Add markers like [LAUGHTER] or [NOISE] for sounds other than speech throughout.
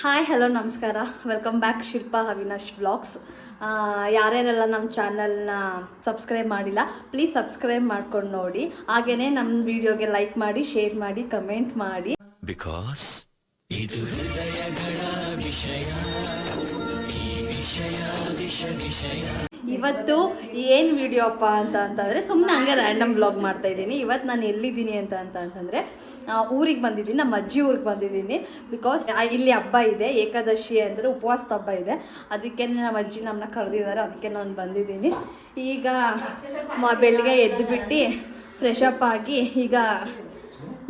Hi hello ನಮಸ್ಕಾರ. Welcome back Shilpa Avinash blogs ಯಾರ್ಯಾರೆಲ್ಲ ನಮ್ಮ ಚಾನಲ್ನ ಸಬ್ಸ್ಕ್ರೈಬ್ ಮಾಡಿಲ್ಲ ಪ್ಲೀಸ್ ಸಬ್ಸ್ಕ್ರೈಬ್ ಮಾಡ್ಕೊಂಡು ನೋಡಿ. ಹಾಗೆಯೇ ನಮ್ಮ ವಿಡಿಯೋಗೆ ಲೈಕ್ ಮಾಡಿ ಶೇರ್ ಮಾಡಿ ಕಮೆಂಟ್ ಮಾಡಿ. Because ಇವತ್ತು ಏನು ವಿಡಿಯೋ ಅಪ್ಪ ಅಂತ ಅಂತಂದರೆ ಸುಮ್ಮನೆ ಹಂಗೆ ರ್ಯಾಂಡಮ್ ಬ್ಲಾಗ್ ಮಾಡ್ತಾ ಇದ್ದೀನಿ. ಇವತ್ತು ನಾನು ಎಲ್ಲಿದ್ದೀನಿ ಅಂತ ಅಂತ ಅಂತಂದರೆ ಊರಿಗೆ ಬಂದಿದ್ದೀನಿ. ನಮ್ಮ ಅಜ್ಜಿ ಊರಿಗೆ ಬಂದಿದ್ದೀನಿ. ಬಿಕಾಸ್ ಇಲ್ಲಿ ಹಬ್ಬ ಇದೆ, ಏಕಾದಶಿ ಅಂದರೆ ಉಪವಾಸ ಹಬ್ಬ ಇದೆ. ಅದಕ್ಕೆ ನಮ್ಮ ಅಜ್ಜಿ ನಮ್ಮನ್ನ ಕರೆದಿದ್ದಾರೆ, ಅದಕ್ಕೆ ನಾನು ಬಂದಿದ್ದೀನಿ. ಈಗ ಬೆಳಿಗ್ಗೆ ಎದ್ದು ಬಿಟ್ಟು ಫ್ರೆಶ್ ಅಪ್ ಆಗಿ ಈಗ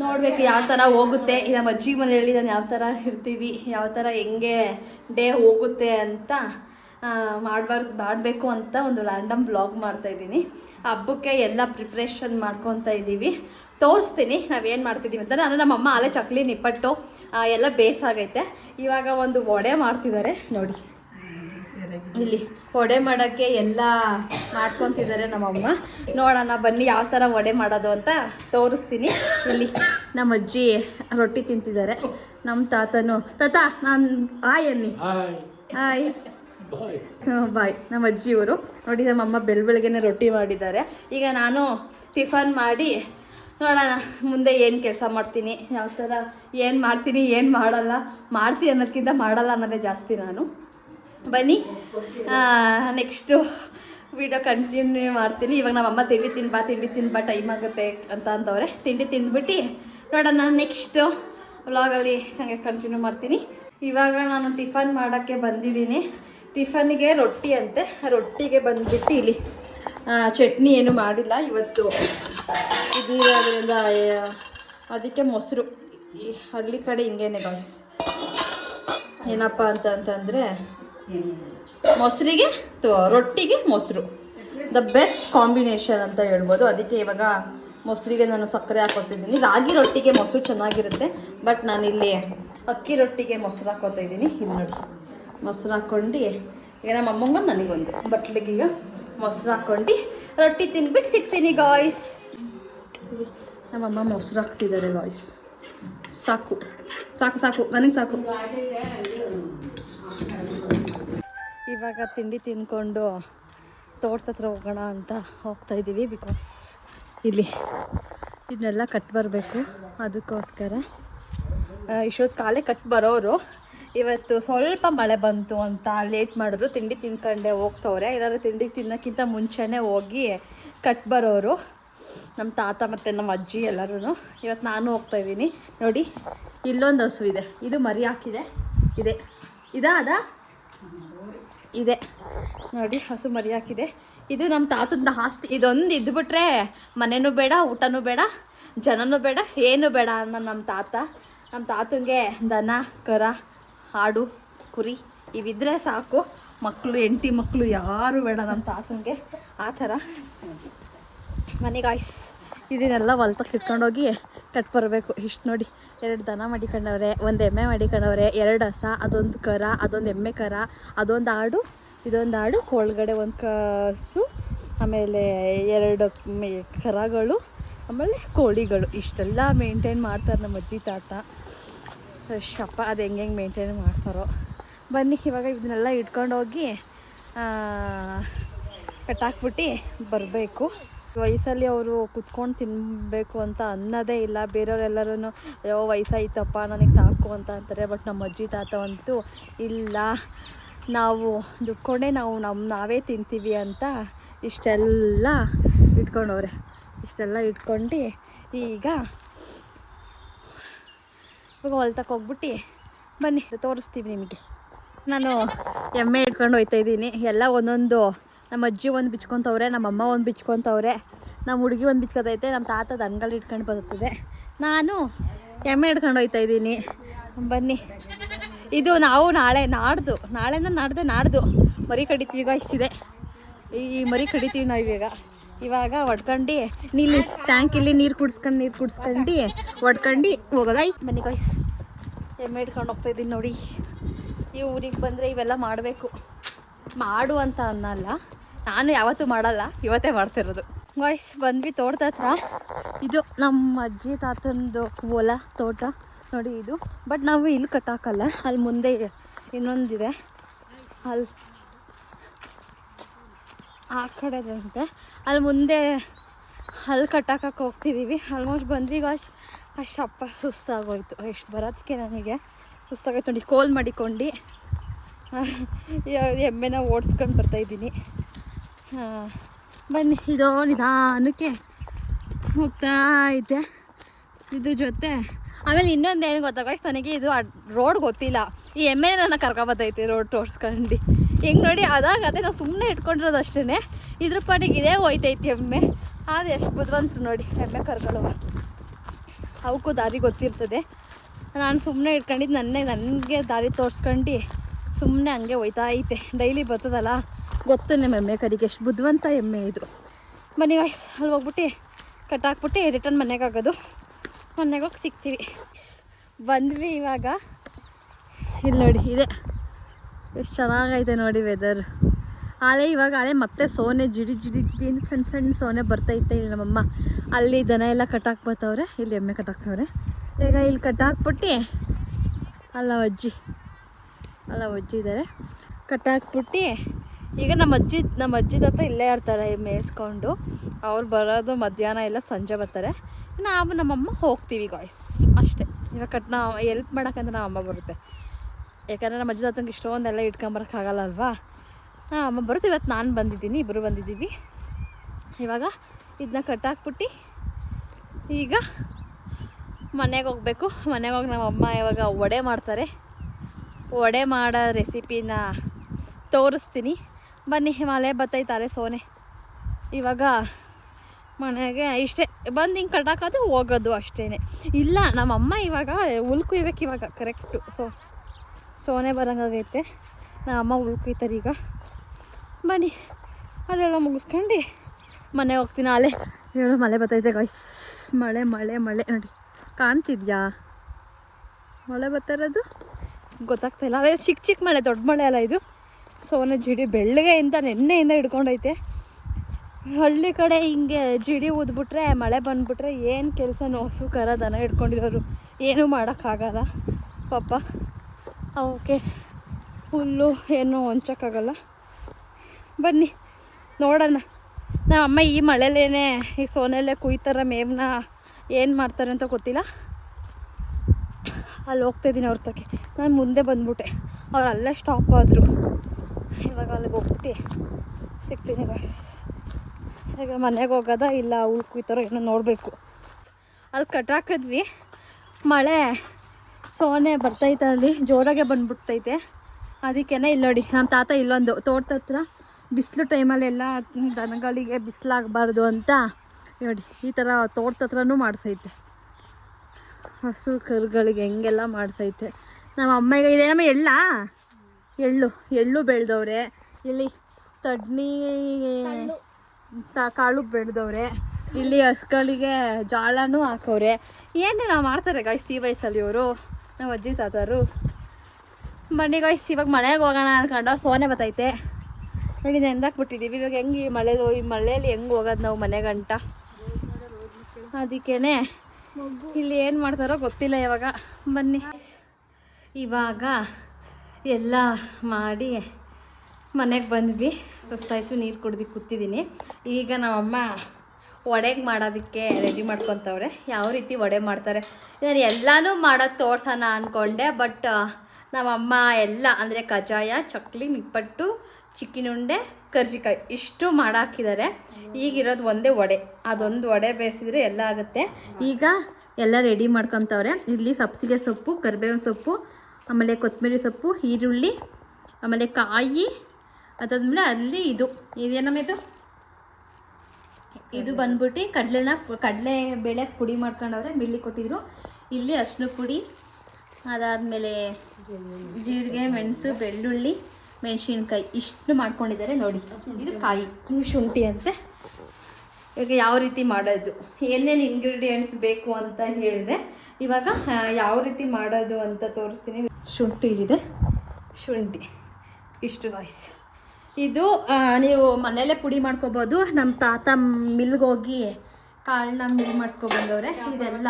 ನೋಡಬೇಕು ಯಾವ ಥರ ಹೋಗುತ್ತೆ. ನಮ್ಮ ಅಜ್ಜಿ ಮನೆಯಲ್ಲಿ ನಾನು ಯಾವ ಥರ ಇರ್ತೀವಿ, ಯಾವ ಥರ ಹೆಂಗೆ ಡೇ ಹೋಗುತ್ತೆ ಅಂತ ಮಾಡಬಾರ್ದು ಮಾಡಬೇಕು ಅಂತ ಒಂದು ರ್ಯಾಂಡಮ್ ಬ್ಲಾಗ್ ಮಾಡ್ತಾಯಿದ್ದೀನಿ ಹಬ್ಬಕ್ಕೆ ಎಲ್ಲ ಪ್ರಿಪ್ರೇಷನ್ ಮಾಡ್ಕೊತಾ ಇದ್ದೀವಿ. ತೋರಿಸ್ತೀನಿ ನಾವೇನು ಮಾಡ್ತಿದ್ದೀವಿ ಅಂತ. ನಾನು ನಮ್ಮಮ್ಮ ಆಲೆ ಚಕ್ಲಿ ನಿಪ್ಪಟ್ಟು ಎಲ್ಲ ಬೇಸಾಗೈತೆ. ಇವಾಗ ಒಂದು ವಡೆ ಮಾಡ್ತಿದ್ದಾರೆ. ನೋಡಿ. ಇಲ್ಲಿ ವಡೆ ಮಾಡೋಕ್ಕೆ ಎಲ್ಲ ಮಾಡ್ಕೊತಿದ್ದಾರೆ ನಮ್ಮಮ್ಮ. ನೋಡೋಣ ಬನ್ನಿ ಯಾವ ಥರ ವಡೆ ಮಾಡೋದು ಅಂತ ತೋರಿಸ್ತೀನಿ. ಇಲ್ಲಿ ನಮ್ಮ ಅಜ್ಜಿ ರೊಟ್ಟಿ ತಿಂತಿದ್ದಾರೆ. ನಮ್ಮ ತಾತನು. ತಾತ ನಾನು ಆಯ್ ಅನ್ನಿ. ಹಾಯ್. ಬಾಯ್ [LAUGHS] ನಮ್ಮ ಅಜ್ಜಿಯವರು ನೋಡಿ ನಮ್ಮಮ್ಮ ಬೆಳ ಬೆಳಗ್ಗೆನೆ ರೊಟ್ಟಿ ಮಾಡಿದ್ದಾರೆ. ಈಗ ನಾನು ಟಿಫನ್ ಮಾಡಿ ನೋಡೋಣ, ಮುಂದೆ ಏನು ಕೆಲಸ ಮಾಡ್ತೀನಿ. ಯಾವ ಥರ ಏನು ಮಾಡ್ತೀನಿ, ಏನು ಮಾಡಲ್ಲ, ಮಾಡ್ತೀನಿ ಅನ್ನೋದಕ್ಕಿಂತ ಮಾಡಲ್ಲ ಅನ್ನೋದೇ ಜಾಸ್ತಿ ನಾನು. ಬನ್ನಿ. ನೆಕ್ಸ್ಟು ವಿಡಿಯೋ ಕಂಟಿನ್ಯೂ ಮಾಡ್ತೀನಿ. ಇವಾಗ ನಮ್ಮಮ್ಮ ತಿಂಡಿ ತಿನ್ಬಾ ತಿಂಡಿ ತಿನ್ಬಾ ಟೈಮ್ ಆಗುತ್ತೆ ಅಂತ ಅಂತವ್ರೆ ತಿಂಡಿ ತಿಂದ್ಬಿಟ್ಟು ನೋಡೋಣ ನೆಕ್ಸ್ಟು ವ್ಲಾಗಲ್ಲಿ ಹಾಗೆ ಕಂಟಿನ್ಯೂ ಮಾಡ್ತೀನಿ. ಇವಾಗ ನಾನು ಟಿಫನ್ ಮಾಡೋಕ್ಕೆ ಬಂದಿದ್ದೀನಿ. ಟಿಫನ್ಗೆ ರೊಟ್ಟಿ ಅಂತೆ. ರೊಟ್ಟಿಗೆ ಬಂದ್ಬಿಟ್ಟು ಇಲ್ಲಿ ಚಟ್ನಿ ಏನು ಮಾಡಿಲ್ಲ. ಇವತ್ತು ಇದಿರೋದ್ರಿಂದ ಅದಕ್ಕೆ ಮೊಸರು. ಈ ಹಳ್ಳಿ ಕಡೆ ಹಿಂಗೇನೆ ಗಾಯ್ಸ್ ಏನಪ್ಪ ಅಂತ ಅಂತಂದರೆ, ಮೊಸರಿಗೆ ರೊಟ್ಟಿಗೆ ಮೊಸರು. ದ ಬೆಸ್ಟ್ ಕಾಂಬಿನೇಷನ್ ಅಂತ ಹೇಳ್ಬೋದು. ಅದಕ್ಕೆ ಇವಾಗ ಮೊಸರಿಗೆ ನಾನು ಸಕ್ಕರೆ ಹಾಕೋತಿದ್ದೀನಿ. ರಾಗಿ ರೊಟ್ಟಿಗೆ ಮೊಸರು ಚೆನ್ನಾಗಿರುತ್ತೆ. ಬಟ್ ನಾನಿಲ್ಲಿ ಅಕ್ಕಿ ರೊಟ್ಟಿಗೆ ಮೊಸರು ಹಾಕೋತಾ ಇದ್ದೀನಿ. ಇಲ್ಲಿ ನೋಡಿ. ಮೊಸರು ಹಾಕ್ಕೊಂಡು ಈಗ ನಮ್ಮ ಅಮ್ಮಂಗೊಂದು ನನಗೊಂದು. ಬಟ್ಲಿಗೆ ಈಗ ಮೊಸರು ಹಾಕ್ಕೊಂಡು ರೊಟ್ಟಿ ತಿಂದ್ಬಿಟ್ಟು ಸಿಗ್ತೀನಿ ಗಾಯ್ಸ್ ನಮ್ಮಮ್ಮ ಮೊಸರು ಹಾಕ್ತಿದ್ದಾರೆ ಗಾಯ್ಸ್ ಸಾಕು. ಸಾಕು ಸಾಕು. ನನಗೆ ಸಾಕು. ಇವಾಗ ತಿಂಡಿ ತಿಂದ್ಕೊಂಡು ತೋಟದ ಹತ್ರ ಹೋಗೋಣ ಅಂತ ಹೋಗ್ತಾ ಇದ್ದೀವಿ ಬಿಕಾಸ್ ಇಲ್ಲಿ ಇದನ್ನೆಲ್ಲ ಕಟ್ ಬರಬೇಕು. ಅದಕ್ಕೋಸ್ಕರ ಇಷ್ಟೊತ್ತು ಕಾಲೇ ಕಟ್ ಬರೋರು. ಇವತ್ತು ಸ್ವಲ್ಪ ಮಳೆ ಬಂತು ಅಂತ ಲೇಟ್ ಮಾಡಿದ್ರು, ತಿಂಡಿ ತಿನ್ಕೊಂಡೆ ಹೋಗ್ತವ್ರೆ. ಏನಾದರೂ ತಿಂಡಿ ತಿನ್ನೋಕ್ಕಿಂತ ಮುಂಚೆನೇ ಹೋಗಿ ಕಟ್ ಬರೋರು ನಮ್ಮ ತಾತ ಮತ್ತು ನಮ್ಮ ಅಜ್ಜಿ ಎಲ್ಲರೂ ಇವತ್ತು ನಾನು ಹೋಗ್ತಾ ಇದ್ದೀನಿ. ನೋಡಿ, ಇಲ್ಲೊಂದು ಹಸು ಇದೆ. ಇದು ಮರಿ ಹಾಕಿದೆ ಇದೆ ಇದಾ ಇದೆ. ನೋಡಿ, ಹಸು ಮರಿ ಹಾಕಿದೆ ಇದು ನಮ್ಮ ತಾತದ ಆಸ್ತಿ. ಇದೊಂದು ಇದ್ಬಿಟ್ರೆ ಮನೆಯೂ ಬೇಡ, ಊಟನೂ ಬೇಡ, ಜನನೂ ಬೇಡ, ಏನೂ ಬೇಡ ಅನ್ನೋ ನಮ್ಮ ತಾತ. ನಮ್ಮ ತಾತಂಗೆ ದನ, ಕರ ಆಡು ಕುರಿ, ಇವಿದ್ರೆ ಸಾಕು. ಮಕ್ಕಳು ಹೆಂಡತಿ ಮಕ್ಕಳು ಯಾರು ಬೇಡ ನಮ್ಮ ತಾತನಿಗೆ ಆ ಥರ. ಮನೆಗಾಯ್ಸ್ ಇದನ್ನೆಲ್ಲ ಹೊಲ್ತಕ್ಕೆ ಇಟ್ಕೊಂಡೋಗಿ ಕಟ್ ಬರಬೇಕು. ಇಷ್ಟು ನೋಡಿ, ಎರಡು ದನ ಮಾಡಿಕೊಂಡವ್ರೆ ಒಂದು ಎಮ್ಮೆ ಮಡಿಕೊಂಡವ್ರೆ ಎರಡು ಹಸ, ಅದೊಂದು ಕರ, ಅದೊಂದು ಎಮ್ಮೆ ಕರ, ಅದೊಂದು ಹಾಡು ಇದೊಂದು ಹಾಡು ಒಳಗಡೆ ಒಂದು ಕಸು, ಆಮೇಲೆ ಎರಡು ಕರಗಳು, ಆಮೇಲೆ ಕೋಳಿಗಳು. ಇಷ್ಟೆಲ್ಲ ಮೇಂಟೈನ್ ಮಾಡ್ತಾರೆ ನಮ್ಮ ಅಜ್ಜಿ, ತಾತ. ಶಪ್ಪ, ಅದು ಹೆಂಗೆ ಹೆಂಗೆ ಮೇಂಟೈನ್ ಮಾಡ್ತಾರೋ. ಬನ್ನಿ, ಇವಾಗ ಇದನ್ನೆಲ್ಲ ಇಟ್ಕೊಂಡೋಗಿ ಕಟ್ಟಾಕ್ಬಿಟ್ಟು ಬರಬೇಕು. ವಯಸ್ಸಲ್ಲಿ ಅವರು ಕುತ್ಕೊಂಡು ತಿನ್ನಬೇಕು ಅಂತ ಅನ್ನೋದೇ ಇಲ್ಲ. ಬೇರೆಯವರೆಲ್ಲರೂ ಅಯ್ಯೋ, ವಯಸ್ಸಾಯ್ತಪ್ಪ, ನನಗೆ ಸಾಕು ಅಂತ ಅಂತಾರೆ. ಬಟ್ ನಮ್ಮ ಅಜ್ಜಿ, ತಾತ ಅಂತೂ ಇಲ್ಲ. ನಾವು ದುಡ್ಕೊಂಡೇ ನಾವು ನಮ್ಮ ನಾವೇ ತಿಂತೀವಿ ಅಂತ ಇಷ್ಟೆಲ್ಲ ಇಟ್ಕೊಂಡವ್ರೆ. ಇಷ್ಟೆಲ್ಲ ಇಟ್ಕೊಂಡು ಈಗ ಇವಾಗ ಹೊಲ್ತಕ್ಕೆ ಹೋಗ್ಬಿಟ್ಟು. ಬನ್ನಿ ತೋರಿಸ್ತೀವಿ ನಿಮಗೆ. ನಾನು ಎಮ್ಮೆ ಹಿಡ್ಕೊಂಡು ಹೋಯ್ತಾ ಇದ್ದೀನಿ. ಎಲ್ಲ ಒಂದೊಂದು ನಮ್ಮ ಅಜ್ಜಿ ಒಂದು ಬಿಚ್ಕೊತವ್ರೆ, ನಮ್ಮ ಅಮ್ಮ ಒಂದು ಬಿಚ್ಕೊತವ್ರೆ. ನಮ್ಮ ಹುಡುಗಿ ಒಂದು ಬಿಚ್ಕೊತೈತೆ, ನಮ್ಮ ತಾತ ದನಗಳು ಇಟ್ಕೊಂಡು ಬರುತ್ತದೆ ನಾನು ಎಮ್ಮೆ ಹಿಡ್ಕೊಂಡು ಹೋಯ್ತಾ ಇದ್ದೀನಿ. ಬನ್ನಿ. ಇದು ನಾವು ನಾಳೆ ನಾಡ್ದು. ನಾಳೆನ ನಾಡ್ದೆ ನಾಡ್ದು. ಮರಿ ಕಡಿತೀವಿ ಈಗ ಇಷ್ಟಿದೆ. ಈ ಮರಿ ಕಡಿತೀವಿ ನಾವು ಇವಾಗ ಒಡ್ಕೊಂಡು ನೀಲಿ ಟ್ಯಾಂಕ್ ಇಲ್ಲಿ ನೀರು ಕುಡಿಸ್ಕೊಂಡು, ನೀರು ಕುಡ್ಸ್ಕೊಂಡು ಒಡ್ಕೊಂಡು ಹೋಗೋದಾಯ್ ಬನ್ನಿ ಗಾಯ್ಸ್ ಎಮ್ಮೆ ಇಟ್ಕೊಂಡು ಹೋಗ್ತಾ ಇದ್ದೀನಿ ನೋಡಿ. ಈ ಊರಿಗೆ ಬಂದರೆ ಇವೆಲ್ಲ ಮಾಡಬೇಕು. ಮಾಡು ಅಂತ ಅನ್ನಲ್ಲ. ನಾನು ಯಾವತ್ತೂ ಮಾಡಲ್ಲ, ಇವತ್ತೇ ಮಾಡ್ತಿರೋದು. ವಾಯ್ಸ್ ಬಂದ್ವಿ ತೋಟದ ಹತ್ರ. ಇದು ನಮ್ಮ ಅಜ್ಜಿ ತಾತನದು ಹೊಲ, ತೋಟ. ನೋಡಿ ಇದು. ಬಟ್ ನಾವು ಇಲ್ಲಿ ಕಟ್ಟಾಕಲ್ಲ. ಅಲ್ಲಿ ಮುಂದೆ ಇನ್ನೊಂದಿದೆ. ಅಲ್ಲಿ ಆ ಕಡೆದಂತೆ ಅಲ್ಲಿ ಮುಂದೆ ಅಲ್ಲಿ ಕಟ್ಟಾಕಕ್ಕೆ ಹೋಗ್ತಿದ್ದೀವಿ ಆಲ್ಮೋಸ್ಟ್ ಬಂದ್ವಿ ಗಾಯ್ಸ್ ಅಪ್ಪ ಸುಸ್ತಾಗೋಯ್ತು. ಎಷ್ಟು ಬರೋದಕ್ಕೆ ನನಗೆ. ಸುಸ್ತಾಗೋಯ್ತು ನೋಡಿ ಕೋಲ್ ಮಾಡಿಕೊಂಡು [LAUGHS] ಎಮ್ಮೆನ ಓಡಿಸ್ಕೊಂಡು ಬರ್ತಾಯಿದ್ದೀನಿ ಬನ್ನಿ. ಇದು ನಿಧಾನಕ್ಕೆ ಹೋಗ್ತಾ ಇದ್ದೆ ಇದ್ರ ಜೊತೆ ಆಮೇಲೆ ಇನ್ನೊಂದು ಏನು ಗೊತ್ತಾಗ ನನಗೆ ಇದು ರೋಡ್ ಗೊತ್ತಿಲ್ಲ. ಈ ಎಮ್ಮೆ ನನ್ನ ಕರ್ಕೊಬತ್ತೈತೆ ರೋಡ್ ತೋರಿಸ್ಕೊಂಡು. ಹೆಂಗೆ ನೋಡಿ, ಅದಾಗ ಅದೇ ನಾವು ಸುಮ್ಮನೆ ಇಟ್ಕೊಂಡಿರೋದು ಅಷ್ಟೇ ಇದ್ರ ಪಾಡಿಗೆ ಇದೇ ಹೋಯ್ತೈತಿ ಎಮ್ಮೆ. ಅದು ಎಷ್ಟು ಬುದ್ಧಿವಂತ ನೋಡಿ, ಎಮ್ಮೆ ಕರ್ಕೊಳ್ಳುವ. ಅವಕ್ಕೂ ದಾರಿ ಗೊತ್ತಿರ್ತದೆ. ನಾನು ಸುಮ್ಮನೆ ಇಟ್ಕೊಂಡಿದ್ದು ನನ್ನೇ, ನನಗೆ ದಾರಿ ತೋರಿಸ್ಕೊಂಡು ಸುಮ್ಮನೆ ಹಂಗೆ ಹೋಯ್ತಾ ಐತೆ ಡೈಲಿ ಬರ್ತದಲ್ಲ? ಗೊತ್ತು ನಿಮ್ಮ ಎಮ್ಮೆ ಕರಿಗೆ, ಎಷ್ಟು ಬುದ್ಧಿವಂತ ಎಮ್ಮೆ ಇದು. ವಾಯ್ಸ್ ಅಲ್ಲಿ ಹೋಗ್ಬಿಟ್ಟು ಕಟ್ಟಾಕ್ಬಿಟ್ಟು ರಿಟರ್ನ್ ಮನೆಗೆ ಆಗೋದು. ಮನೆಗೆ ಹೋಗಿ ಸಿಗ್ತೀವಿ. ಬಂದ್ವಿ ಇವಾಗ. ಇಲ್ಲಿ ನೋಡಿ, ಇದೆ. ಎಷ್ಟು ಚೆನ್ನಾಗೈತೆ ನೋಡಿ ವೆದರ್ ಆಲೆ ಇವಾಗ, ಆಲೆ ಮತ್ತೆ ಸೋನೆ ಜಿಡಿ ಜಿಡಿ ಜಿಡಿ ಅಂತ ಸಣ್ಣ ಸಣ್ಣ ಸೋನೆ ಬರ್ತೈತೆ ಇಲ್ಲಿ ನಮ್ಮಮ್ಮ. ಅಲ್ಲಿ ದನ ಎಲ್ಲ ಕಟ್ಟಾಕ್ ಬರ್ತವ್ರೆ ಇಲ್ಲಿ ಎಮ್ಮೆ ಕಟ್ಟಾಕ್ತವ್ರೆ ಈಗ ಇಲ್ಲಿ ಕಟ್ಟಾಕ್ಬಿಟ್ಟು ಅಲ್ಲ ಅಜ್ಜಿ ಅಲ್ಲ ಅಜ್ಜಿ ಇದ್ದಾರೆ ಕಟ್ಟಾಕ್ಬಿಟ್ಟು ಈಗ ನಮ್ಮ ಅಜ್ಜಿ ನಮ್ಮ ಅಜ್ಜಿ ತಪ್ಪ ಇಲ್ಲೇ ಇರ್ತಾರೆ ಮೇಯಿಸ್ಕೊಂಡು ಅವ್ರು ಬರೋದು ಮಧ್ಯಾಹ್ನ ಎಲ್ಲ ಸಂಜೆ ಬರ್ತಾರೆ. ನಾವು ನಮ್ಮಮ್ಮ ಹೋಗ್ತೀವಿ ಗಾಯ್ಸ್ ಅಷ್ಟೇ. ಇವಾಗ ಕಟ್, ನಾವು ಎಲ್ಪ್ ಮಾಡೋಕ್ಕಂತ ನಮ್ಮ ಅಮ್ಮ ಬರುತ್ತೆ. ಯಾಕಂದರೆ ನಮ್ಮ ಅಜ್ಜಿ ತಾತಂಗೆ ಇಷ್ಟೊಂದೆಲ್ಲ ಇಟ್ಕೊಂಬರೋಕ್ಕಾಗಲ್ಲ ಅಲ್ವಾ ಹಾಂ, ಅಮ್ಮ ಬರುತ್ತೆ, ಇವತ್ತು ನಾನು ಬಂದಿದ್ದೀನಿ ಇಬ್ಬರು ಬಂದಿದ್ದೀವಿ. ಇವಾಗ ಇದನ್ನ ಕಟ್ಟಾಕ್ಬಿಟ್ಟು ಈಗ ಮನೆಗೆ ಹೋಗಬೇಕು. ಮನೆಗೆ ಹೋಗಿ ನಮ್ಮ ಅಮ್ಮ ಇವಾಗ ವಡೆ ಮಾಡ್ತಾರೆ. ವಡೆ ಮಾಡೋ ರೆಸಿಪಿನ ತೋರಿಸ್ತೀನಿ. ಬನ್ನಿ ಮಳೆ ಬತ್ತೈತಾರೆ ಸೋನೆ. ಇವಾಗ ಮನೆಗೆ ಇಷ್ಟೇ, ಬಂದು ಹಿಂಗೆ ಕಟ್ಟಾಕೋದು ಹೋಗೋದು ಅಷ್ಟೇ ಇಲ್ಲ ನಮ್ಮಮ್ಮ ಇವಾಗ ಉಲ್ಕುಯ್ಬೇಕು ಇವಾಗ ಕರೆಕ್ಟು ಸೊ ಸೋನೆ ಬರಂಗಾಗೈತೆ. ನಮ್ಮ ಅಮ್ಮ ಉಳ್ಕೈತಾರೆ ಈಗ. ಬನ್ನಿ, ಅದೆಲ್ಲ ಮುಗಿಸ್ಕೊಂಡು ಮನೆ ಹೋಗ್ತೀನಿ ಅಲೆ ಹೇಳು ಮಳೆ ಬರ್ತೈತೆ ಗಾಯ್ಸ್ ಮಳೆ ಮಳೆ ಮಳೆ. ನೋಡಿ, ಕಾಣ್ತಿದ್ಯಾ? ಮಳೆ ಬರ್ತಾ ಇರೋದು? ಗೊತ್ತಾಗ್ತಾ ಇಲ್ಲ. ಅದೇ ಚಿಕ್ಕ ಚಿಕ್ಕ ಮಳೆ, ದೊಡ್ಡ ಮಳೆ ಅಲ್ಲ ಇದು. ಸೋನೆ ಜಿಡಿ ಬೆಳಗ್ಗೆಯಿಂದ ನೆನ್ನೆಯಿಂದ ಹಿಡ್ಕೊಂಡೈತೆ. ಹಳ್ಳಿ ಕಡೆ ಹಿಂಗೆ ಜಿಡಿ ಊದ್ಬಿಟ್ರೆ, ಮಳೆ ಬಂದ್ಬಿಟ್ರೆ ಏನು ಕೆಲಸ ನೋಸು, ಕರ ದನ ಹಿಡ್ಕೊಂಡಿರೋರು. ಏನೂ ಮಾಡೋಕ್ಕಾಗಲ್ಲ. ಪಾಪ. ಅವಕ್ಕೆ ಹುಲ್ಲು ಏನೂ ಹೊಂಚೋಕ್ಕಾಗಲ್ಲ. ಬನ್ನಿ, ನೋಡೋಣ. ನಮ್ಮ ಅಮ್ಮ ಈ ಮಳೆಲೇನೆ, ಈ ಸೋನೆಲ್ಲೇ ಕುಯ್ತಾರ ಮೇವ್ನ ಏನು ಮಾಡ್ತಾರೆ ಅಂತ ಗೊತ್ತಿಲ್ಲ. ಅಲ್ಲಿ ಹೋಗ್ತಾಯಿದ್ದೀನಿ ಅವ್ರ ತಕ್ಕೆ ನಾನು ಮುಂದೆ ಬಂದ್ಬಿಟ್ಟೆ. ಅವ್ರು ಅಲ್ಲೇ ಸ್ಟಾಪ್ ಆದರು. ಇವಾಗ ಅಲ್ಲಿಗೆ ಹೋಗ್ಬಿಟ್ಟು ಸಿಗ್ತೀನಿ. ಈಗ ಮನೆಗೆ ಹೋಗೋದ ಇಲ್ಲ ಉಳ್ಕುಯ್ತಾರೋ ಕುಯ್ತಾರೋ ಏನೋ ನೋಡಬೇಕು. ಅಲ್ಲಿ ಕಟ್ಟಾಕಿದ್ವಿ ಮಳೆ ಸೋನೆ ಬರ್ತೈತೆ ಅಲ್ಲಿ, ಜೋರಾಗೆ ಬಂದ್ಬಿಡ್ತೈತೆ. ಅದಕ್ಕೇನೆ ಇಲ್ಲಿ ನೋಡಿ ನಮ್ಮ ತಾತ ಇಲ್ಲೊಂದು ತೋಟದ ಹತ್ರ ಬಿಸಿಲು ಟೈಮಲ್ಲೆಲ್ಲ ದನಗಳಿಗೆ ಬಿಸಿಲಾಗಬಾರ್ದು ಅಂತ ನೋಡಿ, ಈ ಥರ ತೋಟದ ಹತ್ರನೂ ಮಾಡಿಸೈತೆ. ಹಸು ಕರುಗಳಿಗೆ ಹೆಂಗೆಲ್ಲ ಮಾಡಿಸೈತೆ. ನಮ್ಮ ಅಮ್ಮಗೆ ಇದೇನಮ್ಮ ಎಳ್ಳ. ಎಳ್ಳು ಎಳ್ಳು ಬೆಳೆದವ್ರೆ. ಇಲ್ಲಿ ತಡ್ನಿ, ತ- ಕಾಳು ಬೆಳೆದವ್ರೆ. ಇಲ್ಲಿ ಹಸುಗಳಿಗೆ ಜಾಳನೂ ಹಾಕವ್ರೆ. ಏನೇನು ಮಾಡ್ತಾರೆ ಗಾಯ್ ಸಿ ವಯಸ್ಸಲ್ಲಿ ಇವರು? ನಮ್ಮ ಅಜ್ಜಿ ತಾತಾರು. ಗಾಯ್ಸ್ ಇವಾಗ ಮಳೆಗೆ ಹೋಗೋಣ ಅನ್ಕೊಂಡು, ಸೋನೆ ಬತ್ತೈತೆ ಹೇಳಿ ನೆಂದಾಕ್ಬಿಟ್ಟಿದ್ದೀವಿ ಇವಾಗ ಹೆಂಗೆ ಈ ಮಳೆ ಈ ಮಳೆಯಲ್ಲಿ ಹೆಂಗೆ ಹೋಗೋದು ನಾವು ಮನೆ ಗಂಟ ಅದಕ್ಕೇನೆ ಇಲ್ಲಿ ಏನು ಮಾಡ್ತಾರೋ ಗೊತ್ತಿಲ್ಲ ಇವಾಗ. ಬನ್ನಿ. ಇವಾಗ ಎಲ್ಲ ಮಾಡಿ ಮನೆಗೆ ಬಂದ್ವಿ. ಸುಸ್ತಾಯ್ತು ನೀರು ಕುಡ್ದು ಕೂತಿದ್ದೀನಿ. ಈಗ ನಮ್ಮಮ್ಮ ವಡೆಗೆ ಮಾಡೋದಕ್ಕೆ ರೆಡಿ ಮಾಡ್ಕೊತವ್ರೆ. ಯಾವ ರೀತಿ ವಡೆ ಮಾಡ್ತಾರೆ. ನಾನು ಎಲ್ಲನೂ ಮಾಡೋದು ತೋರ್ಸೋಣ ಅಂದ್ಕೊಂಡೆ ಬಟ್ ನಮ್ಮಮ್ಮ ಎಲ್ಲ, ಅಂದರೆ ಕಜಾಯ ಚಕ್ಲಿ ನಿಪ್ಪಟ್ಟು ಚಿಕ್ಕಿನುಂಡೆ, ಕರ್ಜಿಕಾಯಿ ಇಷ್ಟು ಮಾಡಾಕಿದ್ದಾರೆ ಈಗಿರೋದು ಒಂದೇ ವಡೆ. ಅದೊಂದು ವಡೆ ಬೇಯಿಸಿದ್ರೆ ಎಲ್ಲ ಆಗುತ್ತೆ. ಈಗ ಎಲ್ಲ ರೆಡಿ ಮಾಡ್ಕೊತವ್ರೆ. ಇಲ್ಲಿ ಸಬ್ಸಿಗೆ ಸೊಪ್ಪು, ಕರಿಬೇವಿನ ಸೊಪ್ಪು, ಆಮೇಲೆ ಕೊತ್ತಂಬರಿ ಸೊಪ್ಪು, ಈರುಳ್ಳಿ, ಆಮೇಲೆ ಕಾಯಿ, ಅದಾದ್ಮೇಲೆ ಅಲ್ಲಿ ಇದು. ಇದೇನಮ್ಮ ಇದು? ಇದು ಬಂದ್ಬಿಟ್ಟು ಕಡಲೆನ ಕಡಲೆ ಬೇಳೆ ಪುಡಿ ಮಾಡ್ಕೊಂಡವ್ರೆ ಮಿಲ್ಲಿ ಕೊಟ್ಟಿದ್ರು. ಇಲ್ಲಿ ಅಷ್ಟು ಪುಡಿ ಅದಾದಮೇಲೆ ಜೀರಿಗೆ ಮೆಣಸು ಬೆಳ್ಳುಳ್ಳಿ ಮೆಣಸಿನ್ಕಾಯಿ ಇಷ್ಟು ಮಾಡ್ಕೊಂಡಿದ್ದಾರೆ ನೋಡಿ. ಇದು ಕಾಯಿ. ಶುಂಠಿ ಅಂತೆ? ಈಗ ಯಾವ ರೀತಿ ಮಾಡೋದು? ಏನೇನು ಇಂಗ್ರೀಡಿಯೆಂಟ್ಸ್ ಬೇಕು ಅಂತ ಹೇಳಿದೆ ಇವಾಗ ಯಾವ ರೀತಿ ಮಾಡೋದು ಅಂತ ತೋರಿಸ್ತೀನಿ. ಶುಂಠಿ ಇದೆ. ಶುಂಠಿ. ಇಷ್ಟು ವಾಯ್ಸ್ ಇದು ನೀವು ಮನೆಯಲ್ಲೇ ಪುಡಿ ಮಾಡ್ಕೋಬೋದು. ನಮ್ಮ ತಾತ ಮಿಲ್ಗೆ ಹೋಗಿ ಕಾಳನ್ನ ಮಿಲ್ ಮಾಡಿಸ್ಕೊಬಂದವ್ರೆ ಇದೆಲ್ಲ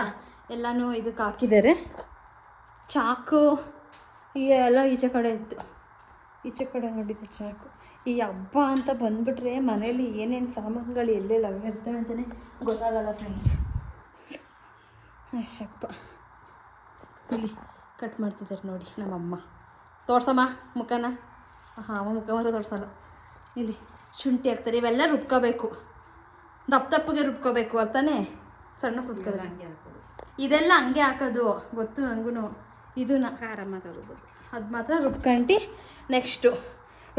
ಎಲ್ಲನೂ ಇದಕ್ಕೆ ಹಾಕಿದ್ದಾರೆ. ಚಾಕು ಈ ಎಲ್ಲ ಈಚೆ ಕಡೆ ಇತ್ತು. ಈಚೆ ಕಡೆ ನೋಡಿದ್ದು ಚಾಕು. ಈ ಹಬ್ಬ ಅಂತ ಬಂದ್ಬಿಟ್ರೆ ಮನೇಲಿ ಏನೇನು ಸಾಮಾನುಗಳು ಎಲ್ಲೆಲ್ಲ ಇರ್ತವೆ ಅಂತಲೇ ಗೊತ್ತಾಗಲ್ಲ ಫ್ರೆಂಡ್ಸ್ ಅಷ್ಟಪ್ಪ ಇಲ್ಲಿ ಕಟ್ ಮಾಡ್ತಿದ್ದಾರೆ ನೋಡಿ ನಮ್ಮಮ್ಮ. ತೋರ್ಸಮ್ಮ ಮುಖನ. ಹಾಂ ಅವ ಮುಖ ಮಾತ್ರ ತೋರಿಸಲ್ಲ. ಇಲ್ಲಿ ಶುಂಠಿ ಹಾಕ್ತಾರೆ ಇವೆಲ್ಲ ರುಬ್ಕೋಬೇಕು. ದಪ್ಪ ದಪ್ಪಗೆ ರುಬ್ಕೋಬೇಕು ಅಂತಾನೆ ಸಣ್ಣ ರುಬ್ಕೋಬೇಕು ಇದೆಲ್ಲ ಹಂಗೆ ಹಾಕೋದು ಗೊತ್ತು ನನಗೂ ಇದನ್ನ ಖಾರ ಮಾತ್ರ ರುಬ್ಬೋದು. ಅದು ಮಾತ್ರ ರುಬ್ಕೊಂಡು ನೆಕ್ಸ್ಟು.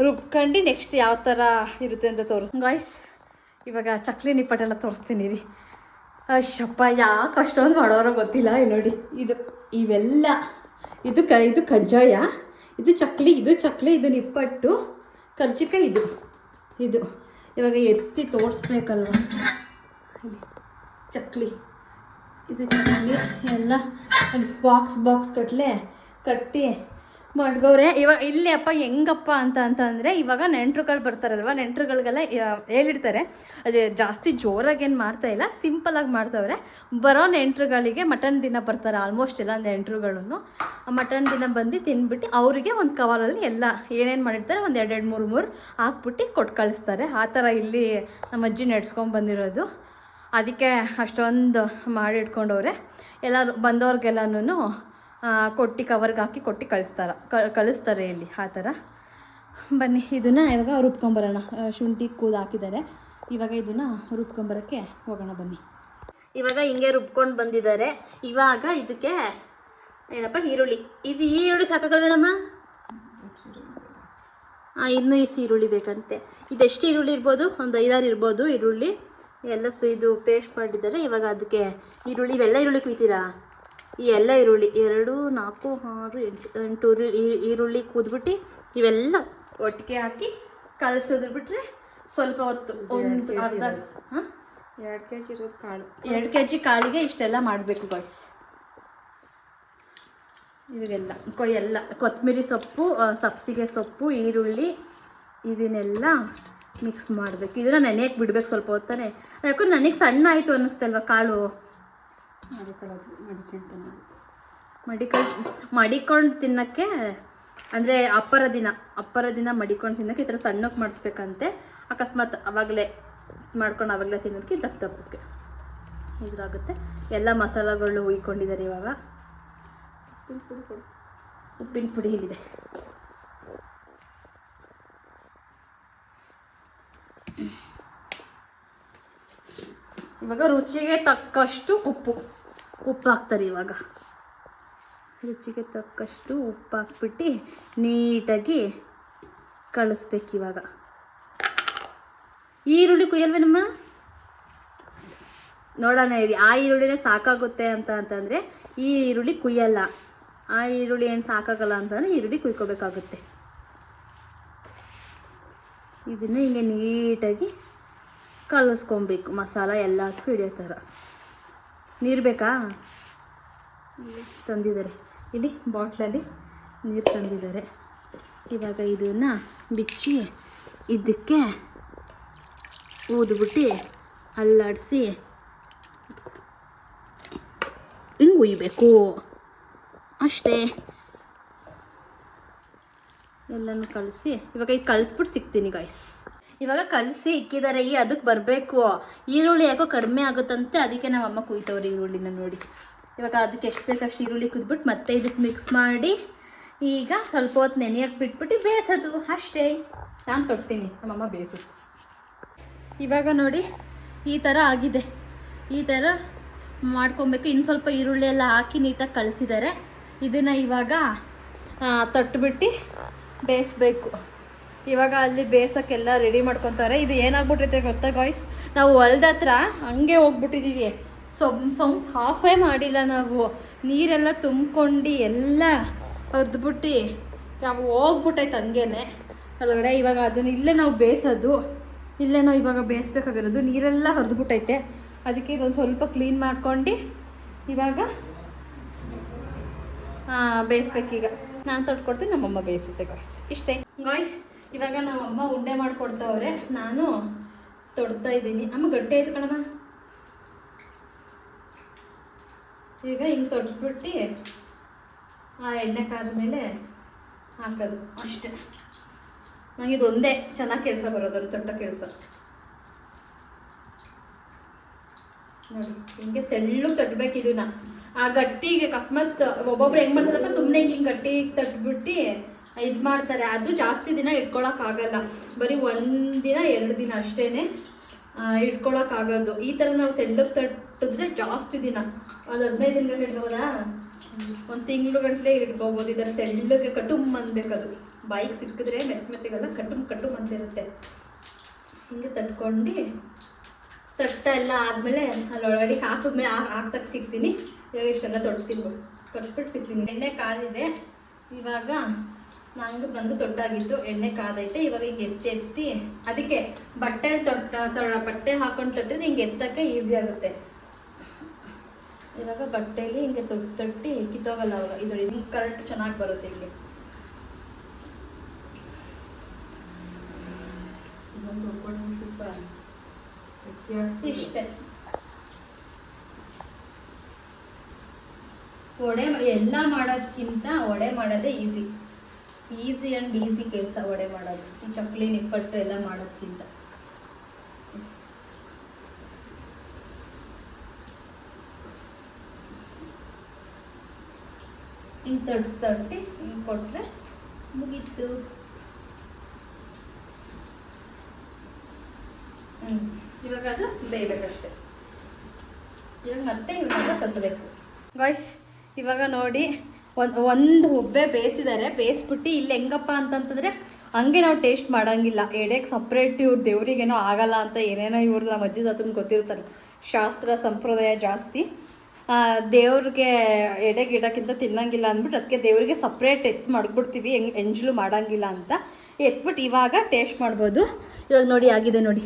ರುಬ್ಕೊಂಡು ನೆಕ್ಸ್ಟ್ ಯಾವ ಥರ ಇರುತ್ತೆ ಅಂತ ತೋರಿಸ್ ಗಾಯ್ಸ್ ಇವಾಗ ಚಕ್ಲಿ ನಿಪ್ಪಟ್ಟೆಲ್ಲ ತೋರಿಸ್ತೀನಿ ರೀ. ಅಯ್ಯಪ್ಪ ಯಾಕೆ ಅಷ್ಟೊಂದು ಮಾಡೋರೋ ಗೊತ್ತಿಲ್ಲ ನೋಡಿ. ಇದು ಇವೆಲ್ಲ ಇದು ಕ ಇದು ಕಜ್ಜಾಯ. ಇದು ಚಕ್ಲಿ ಇದು ಚಕ್ಲಿ, ಇದು ನಿಪ್ಪಟ್ಟು, ಕರ್ಜಿಕಾಯಿ, ಇದು. ಇದು. ಇವಾಗ ಎತ್ತಿ ತೋರಿಸ್ಬೇಕಲ್ವ? ಚಕ್ಲಿ. ಇದು ಚಕ್ಲಿ. ಎಲ್ಲ ಬಾಕ್ಸ್ ಬಾಕ್ಸ್ ಕಟ್ಲೆ, ಕಟ್ಟಿ ಮಾಡ್ಗವ್ರೆ ಇವಾಗ ಇಲ್ಲಿ ಅಪ್ಪ ಹೆಂಗಪ್ಪ ಅಂತ ಅಂತ ಅಂದರೆ ಇವಾಗ ನೆಂಟ್ರುಗಳು ಬರ್ತಾರಲ್ವ, ನೆಂಟ್ರುಗಳಿಗೆಲ್ಲ ಹೇಳಿರ್ತಾರೆ. ಅದೇ ಜಾಸ್ತಿ ಜೋರಾಗಿ ಏನು ಮಾಡ್ತಾ ಇಲ್ಲ ಸಿಂಪಲಾಗಿ ಮಾಡ್ತವ್ರೆ. ಬರೋ ನೆಂಟ್ರುಗಳಿಗೆ ಮಟನ್ ದಿನ ಬರ್ತಾರೆ ಆಲ್ಮೋಸ್ಟ್ ಎಲ್ಲ ನೆಂಟ್ರುಗಳನ್ನು ಮಟನ್ ದಿನ ಬಂದು ತಿನ್ಬಿಟ್ಟು ಅವರಿಗೆ ಒಂದು ಕವರಲ್ಲಿ ಎಲ್ಲ ಏನೇನು ಮಾಡಿರ್ತಾರೆ, ಒಂದು ಎರಡೆರಡು ಮೂರು ಮೂರು ಹಾಕ್ಬಿಟ್ಟು ಕೊಟ್ಟು ಕಳಿಸ್ತಾರೆ. ಆ ಥರ ಇಲ್ಲಿ ನಮ್ಮ ಅಜ್ಜಿ ನಡ್ಸ್ಕೊಂಡು ಬಂದಿರೋದು. ಅದಕ್ಕೆ ಅಷ್ಟೊಂದು ಮಾಡಿಟ್ಕೊಂಡವ್ರೆ ಎಲ್ಲರೂ ಬಂದವ್ರಿಗೆಲ್ಲನೂ ಕೊಟ್ಟು ಕವರ್ಗೆ ಹಾಕಿ ಕೊಟ್ಟು ಕಳಿಸ್ತಾರ. ಕಳಿಸ್ತಾರೆ ಇಲ್ಲಿ, ಆ ಥರ. ಬನ್ನಿ, ಇದನ್ನು ಇವಾಗ ರುಬ್ಕೊಂಬರೋಣ. ಶುಂಠಿ ಕೂದು ಹಾಕಿದ್ದಾರೆ. ಇವಾಗ ಇದನ್ನು ರುಬ್ಕೊಂಬರೋಕ್ಕೆ ಹೋಗೋಣ ಬನ್ನಿ. ಇವಾಗ ಹಿಂಗೆ ರುಬ್ಕೊಂಡು ಬಂದಿದ್ದಾರೆ. ಇವಾಗ ಇದಕ್ಕೆ ಏನಪ್ಪ, ಈರುಳ್ಳಿ. ಇದು ಈರುಳ್ಳಿ ಸಾಕಾಗಲ್ವೇನಮ್ಮ ಹಾಂ ಇನ್ನೂ ಇಷ್ಟು ಈರುಳ್ಳಿ ಬೇಕಂತೆ. ಇದೆಷ್ಟು ಈರುಳ್ಳಿ ಇರ್ಬೋದು? ಒಂದು ಐದಾರು ಇರ್ಬೋದು ಈರುಳ್ಳಿ. ಎಲ್ಲ ಸು ಇದು ಪೇಸ್ಟ್ ಮಾಡಿದ್ದಾರೆ. ಇವಾಗ ಅದಕ್ಕೆ ಈರುಳ್ಳಿ, ಇವೆಲ್ಲ ಈರುಳ್ಳಿ ಕುಯ್ತೀರಾ? ಈ ಎಲ್ಲ ಈರುಳ್ಳಿ ಎರಡು ನಾಲ್ಕು ಆರು ಎಂಟು ಎಂಟು ಈರುಳ್ಳಿ ಕೂದ್ಬಿಟ್ಟು ಇವೆಲ್ಲ ಒಟ್ಟಿಗೆ ಹಾಕಿ ಕಲಸಿದ್ರು ಬಿಟ್ರೆ ಸ್ವಲ್ಪ ಹೊತ್ತು ಒಂದು ಅರ್ಧ ಹಾಂ? ಎರಡು ಕೆ ಜಿ ಇರೋದು ಕಾಳು. ಎರಡು ಕೆ ಜಿ ಕಾಳಿಗೆ ಇಷ್ಟೆಲ್ಲ ಮಾಡಬೇಕು ಬಾಯ್ಸ್ ಇವಾಗೆಲ್ಲ ಕೊಯ್ ಎಲ್ಲ ಕೊತ್ತಂಬರಿ ಸೊಪ್ಪು ಸಬ್ಸಿಗೆ ಸೊಪ್ಪು ಈರುಳ್ಳಿ ಇದನ್ನೆಲ್ಲ ಮಿಕ್ಸ್ ಮಾಡಬೇಕು. ಇದನ್ನ ನೆನೆಯಕ್ಕೆ ಬಿಡ್ಬೇಕು ಸ್ವಲ್ಪ ಹೊತ್ತಾನೆ ಯಾಕಂದ್ರೆ ನನಗೆ ಸಣ್ಣ ಆಯಿತು ಅನ್ನಿಸ್ತಲ್ವ ಕಾಳು? ಮಾಡಿಕೊಳ್ಳೋದು ಮಡಿಕೊಂಡು ಮಡಿಕೊಂಡು ತಿನ್ನೋಕ್ಕೆ ಅಂದರೆ ಅಪ್ಪರ ದಿನ ಅಪ್ಪರ ದಿನ ಮಡಿಕೊಂಡು ತಿನ್ನೋಕ್ಕೆ ಈ ಥರ ಸಣ್ಣಕ್ಕೆ ಮಾಡಿಸ್ಬೇಕಂತೆ. ಅಕಸ್ಮಾತ್ ಆವಾಗಲೇ ಮಾಡ್ಕೊಂಡು ಆವಾಗಲೇ ತಿನ್ನೋದಕ್ಕೆ ದಪ್ಪ ದಪ್ಪಕ್ಕೆ ಇದ್ರಾಗುತ್ತೆ. ಎಲ್ಲ ಮಸಾಲೆಗಳು ಹುಯ್ಕೊಂಡಿದ್ದಾರೆ ಇವಾಗ. ಉಪ್ಪಿನ ಪುಡಿ ಕೊಡು. ಉಪ್ಪಿನ ಪುಡಿ ಇಲ್ಲಿದೆ. ಇವಾಗ ರುಚಿಗೆ ತಕ್ಕಷ್ಟು ಉಪ್ಪು. ಉಪ್ಪು ಹಾಕ್ತಾರೆ ಇವಾಗ. ರುಚಿಗೆ ತಕ್ಕಷ್ಟು ಉಪ್ಪು ಹಾಕ್ಬಿಟ್ಟು ನೀಟಾಗಿ ಕಳಿಸ್ಬೇಕು ಇವಾಗ. ಈರುಳ್ಳಿ ಕುಯ್ಯಲ್ವೇನಮ್ಮ? ನೋಡೋಣ ಇರಿ ಆ ಈರುಳ್ಳಿನೇ ಸಾಕಾಗುತ್ತೆ ಅಂತ ಅಂತಂದರೆ ಈ ಈರುಳ್ಳಿ ಕುಯ್ಯಲ್ಲ. ಆ ಈರುಳ್ಳಿ ಏನು ಸಾಕಾಗಲ್ಲ ಅಂತಂದರೆ ಈರುಳ್ಳಿ ಕುಯ್ಕೋಬೇಕಾಗುತ್ತೆ. ಇದನ್ನ ಹಿಂಗೆ ನೀಟಾಗಿ ಕಲಿಸ್ಕೊಬೇಕು. ಮಸಾಲ ಎಲ್ಲದಕ್ಕೂ ಹಿಡಿಯೋ ಥರ. ನೀರು ಬೇಕಾ? ತಂದಿದ್ದಾರೆ. ಇಲ್ಲಿ ಬಾಟ್ಲಲ್ಲಿ ನೀರು ತಂದಿದ್ದಾರೆ. ಇವಾಗ ಇದನ್ನು ಬಿಚ್ಚಿ ಇದಕ್ಕೆ ಊದ್ಬಿಟ್ಟು ಅಲ್ಲಾಡಿಸಿ ಹಿಂಗೆ ಉಯ್ಬೇಕು. ಅಷ್ಟೇ. ಎಲ್ಲನೂ ಕಳಿಸಿ ಇವಾಗ ಈಗ ಕಳಿಸ್ಬಿಟ್ಟು ಸಿಗ್ತೀನಿ ಗಾಯ್ಸ್ ಇವಾಗ ಕಲಸಿ ಇಕ್ಕಿದ್ದಾರೆ ಈ ಅದಕ್ಕೆ ಬರಬೇಕು. ಈರುಳ್ಳಿ ಯಾಕೋ ಕಡಿಮೆ ಆಗುತ್ತಂತೆ, ಅದಕ್ಕೆ ನಮ್ಮ ಅಮ್ಮ ಕುಯ್ತವ್ರೆ ಈರುಳ್ಳಿನ ನೋಡಿ. ಇವಾಗ ಅದಕ್ಕೆ ಎಷ್ಟು ಬೇಕಷ್ಟು ಈರುಳ್ಳಿ ಕುದ್ಬಿಟ್ಟು ಮತ್ತೆ ಇದಕ್ಕೆ ಮಿಕ್ಸ್ ಮಾಡಿ, ಈಗ ಸ್ವಲ್ಪ ಹೊತ್ತು ನೆನೆಯಕ್ಕೆ ಬಿಟ್ಬಿಟ್ಟು ಬೇಯಿಸೋದು ಅಷ್ಟೇ. ನಾನು ತೊಡ್ತೀನಿ ನಮ್ಮಮ್ಮ ಬೇಯಿಸೋದು ಇವಾಗ ನೋಡಿ, ಈ ಥರ ಆಗಿದೆ. ಈ ಥರ ಮಾಡ್ಕೊಬೇಕು. ಇನ್ನು ಸ್ವಲ್ಪ ಈರುಳ್ಳಿ ಎಲ್ಲ ಹಾಕಿ ನೀಟಾಗಿ ಕಳಿಸಿದ್ದಾರೆ ಇದನ್ನು ಇವಾಗ ತಟ್ಟುಬಿಟ್ಟು ಬೇಯಿಸ್ಬೇಕು ಇವಾಗ ಅಲ್ಲಿ ಬೇಯಿಸೋಕ್ಕೆಲ್ಲ ರೆಡಿ ಮಾಡ್ಕೊತಾರೆ ಇದು ಏನಾಗ್ಬಿಟ್ಟಿರುತ್ತೆ ಗೊತ್ತಾ ಗಾಯ್ಸ್ ನಾವು ಹೊಲ್ದ ಹತ್ರ ಹಂಗೆ ಹೋಗ್ಬಿಟ್ಟಿದ್ದೀವಿ ಸೊಮ್ ಸೊಂಪ್ ಹಾಫೇ ಮಾಡಿಲ್ಲ ನಾವು. ನೀರೆಲ್ಲ ತುಂಬ್ಕೊಂಡು ಎಲ್ಲ ಹೊರ್ದ್ಬಿಟ್ಟು ನಾವು ಹೋಗ್ಬಿಟ್ಟೈತೆ ಹಂಗೇನೆ. ಒಳಗಡೆ ಇವಾಗ ಅದನ್ನ ಇಲ್ಲೇ ನಾವು ಬೇಯಿಸೋದು ಇಲ್ಲೇ ನಾವು ಇವಾಗ ಬೇಯಿಸ್ಬೇಕಾಗಿರೋದು ನೀರೆಲ್ಲ ಹರಿದ್ಬಿಟ್ಟೈತೆ. ಅದಕ್ಕೆ ಇದೊಂದು ಸ್ವಲ್ಪ ಕ್ಲೀನ್ ಮಾಡ್ಕೊಂಡು ಇವಾಗ ಬೇಯಿಸ್ಬೇಕೀಗ ನಾನು ತೊಟ್ಕೊಡ್ತೀನಿ, ನಮ್ಮಮ್ಮ ಬೇಯಿಸುತ್ತೆ ಗಾಯ್ಸ್ ಇಷ್ಟೇ. ಗಾಯ್ಸ್ ಇವಾಗ ನಮ್ಮಮ್ಮ ಉಂಡೆ ಮಾಡ್ಕೊಡ್ತಾವ್ರೆ, ನಾನು ತೊಡ್ತಾ ಇದ್ದೀನಿ. ಅಮ್ಮ, ಗಟ್ಟಿ ಆಯ್ತು ಕಣಮ್ಮ. ಈಗ ಹಿಂಗೆ ತೊಟ್ಬಿಟ್ಟು ಆ ಎಣ್ಣೆ ಕಾದ ಮೇಲೆ ಹಾಕೋದು. ಅಷ್ಟೇ. ನನಗೆ ಇದೊಂದೇ. ಚೆನ್ನಾಗಿ ಕೆಲಸ ಬರೋದು ದೊಡ್ಡ ಕೆಲಸ. ನೋಡಿ, ಹಿಂಗೆ ತೆಳ್ಳು ತಟ್ಟಬೇಕು ಇದನ್ನ. ಆ ಗಟ್ಟಿಗೆ ಅಕಸ್ಮಾತ್ ಒಬ್ಬೊಬ್ರು ಹೆಂಗೆ ಮಾಡ್ತಾರಪ್ಪ ಸುಮ್ಮನೆ ಹಿಂಗೆ ಗಟ್ಟಿಗೆ ತಟ್ಬಿಟ್ಟು ಇದು ಮಾಡ್ತಾರೆ. ಅದು ಜಾಸ್ತಿ ದಿನ ಇಟ್ಕೊಳಕ್ಕಾಗಲ್ಲ ಬರೀ ಒಂದಿನ ಎರಡು ದಿನ ಅಷ್ಟೇ ಇಟ್ಕೊಳಕ್ಕಾಗೋದು ಈ ಥರ ನಾವು ತೆಳ್ಳಗೆ ತಟ್ಟಿದ್ರೆ ಜಾಸ್ತಿ ದಿನ. ಒಂದು ಹದಿನೈದು ದಿನ ಗಂಟೆ ಇಟ್ಕೋಬೋದಾ? ಒಂದು ತಿಂಗಳು ಗಂಟಲೆ ಇಟ್ಕೋಬೋದು. ಇದರ ತೆಳ್ಳಗೆ ಕಟುಮ್ ಅನ್ಬೇಕದು. ಬಾಯಿಗೆ ಸಿಕ್ಕಿದ್ರೆ ಮೆತ್ತ ಮೆತ್ತಗೆಲ್ಲ ಕಟುಮ್ ಕಟುಮ್ ಅಂತ ಇರುತ್ತೆ ಹಿಂಗೆ ತಟ್ಕೊಂಡು ತಟ್ಟ ಎಲ್ಲ ಆದಮೇಲೆ ಅಲ್ಲಿ ಒಳಗಡೆ ಹಾಕಿದ್ಮೇಲೆ ಹಾಕ್ದಾಗ ಸಿಗ್ತೀನಿ. ಇವಾಗ ಇಷ್ಟೆಲ್ಲ ತೊಡ್ತೀನಿ ತೊಟ್ಬಿಟ್ಟು ಸಿಗ್ತೀನಿ. ಎಣ್ಣೆ ಕಾದಿದೆ ಇವಾಗ ನಂಗೆ ಬಂದು ದೊಡ್ಡಾಗಿತ್ತು ಎಣ್ಣೆ ಕಾದೈತೆ ಇವಾಗ ಹಿಂಗೆ ಎತ್ತಿ ಎತ್ತಿ ಅದಕ್ಕೆ ಬಟ್ಟೆ ತೊಟ್ಟ ಬಟ್ಟೆ ಹಾಕೊಂಡು ತೊಟ್ಟಿದ್ರೆ ಹಿಂಗೆ ಎತ್ತಕ್ಕೆ ಈಸಿ ಆಗುತ್ತೆ. ಇವಾಗ ಬಟ್ಟೆಯಲ್ಲಿ ಹಿಂಗೆ ತೊಟ್ಟು ತೊಟ್ಟಿ ಕಿತ್ತೋಗಲ್ಲ ಅವಾಗ. ಇದು ಹಿಂಗೆ ಕರೆಕ್ಟ್ ಚೆನ್ನಾಗಿ ಬರುತ್ತೆ ಇಲ್ಲಿ. ಇಷ್ಟೇ. ವಡೆ ಮಾ- ಎಲ್ಲ ಮಾಡೋದಕ್ಕಿಂತ ಒಡೆ ಮಾಡೋದೇ ಈಸಿ ಈಸಿ ಆ್ಯಂಡ್ ಈಸಿ ಕೆಲಸ ಒಡೆ ಮಾಡೋದು. ಈ ಚಪ್ಪಲಿ, ನಿಪ್ಪಟ್ಟು ಎಲ್ಲ ಮಾಡೋದಕ್ಕಿಂತ ಹಿಂಗೆ ತಟ್ಟು ತಟ್ಟಿ ಹಿಂಗೆ ಕೊಟ್ಟರೆ ಮುಗೀತು. ಹ್ಞೂ ಇವಾಗ ಅದು ಬೇಯಬೇಕಷ್ಟೆ. ಇವಾಗ ಮತ್ತೆ ಇವಾಗ ತಟ್ಟಬೇಕು ಗಾಯ್ಸ್ ಇವಾಗ ನೋಡಿ ಒಂದು ಒಂದು ಹುಬ್ಬೆ ಬೇಯಿಸಿದ್ದಾರೆ ಬೇಯಿಸ್ಬಿಟ್ಟು ಇಲ್ಲಿ ಹೆಂಗಪ್ಪ ಅಂತಂತಂದರೆ ಹಂಗೆ ನಾವು ಟೇಸ್ಟ್ ಮಾಡೋಂಗಿಲ್ಲ. ಎಡೆಗೆ ಸಪ್ರೇಟ್ ಇವ್ರು ದೇವ್ರಿಗೇನೋ ಆಗಲ್ಲ ಅಂತ ಏನೇನೋ ಇವ್ರು ನಮ್ಮ ಅಜ್ಜಿ ತಾತನ ಗೊತ್ತಿರ್ತಾರೆ. ಶಾಸ್ತ್ರ ಸಂಪ್ರದಾಯ ಜಾಸ್ತಿ. ದೇವ್ರಿಗೆ ಎಡೆಗೆ ಇಡೋಕ್ಕಿಂತ ತಿನ್ನಂಗಿಲ್ಲ ಅಂದ್ಬಿಟ್ಟು ಅದಕ್ಕೆ ದೇವ್ರಿಗೆ ಸಪ್ರೇಟ್ ಎತ್ತು ಮಾಡ್ಬಿಡ್ತೀವಿ, ಹೆಂಗೆ ಎಂಜಲು ಮಾಡೋಂಗಿಲ್ಲ ಅಂತ ಎತ್ಬಿಟ್ಟು ಇವಾಗ ಟೇಸ್ಟ್ ಮಾಡ್ಬೋದು. ಇವಾಗ ನೋಡಿ ಆಗಿದೆ ನೋಡಿ.